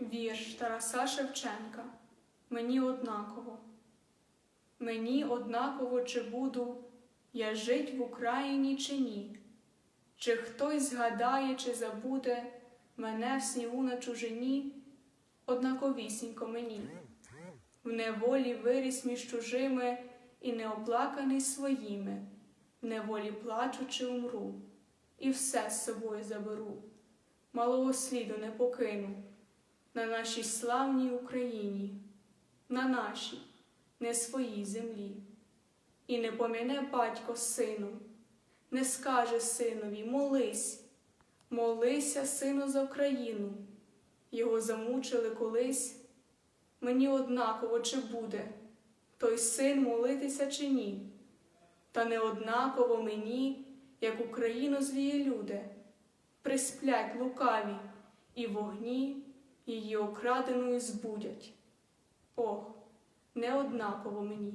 Вірш Тараса Шевченка. Мені однаково. Мені однаково, чи буду я жить в Україні чи ні, чи хтось згадає, чи забуде мене в снігу на чужині, однаковісінько мені. В неволі виріс між чужими і неоплаканий своїми, в неволі плачучи умру, і все з собою заберу, малого сліду не покину на нашій славній Україні, на нашій, не своїй землі. І не поміне батько сину, не скаже синові молись, молися, сину, за Україну. Його замучили колись. Мені однаково, чи буде той син молитися чи ні. Та не однаково мені, як Україну злії люди, присплять лукаві і вогні її окраденою збудять. Ох, не однаково мені.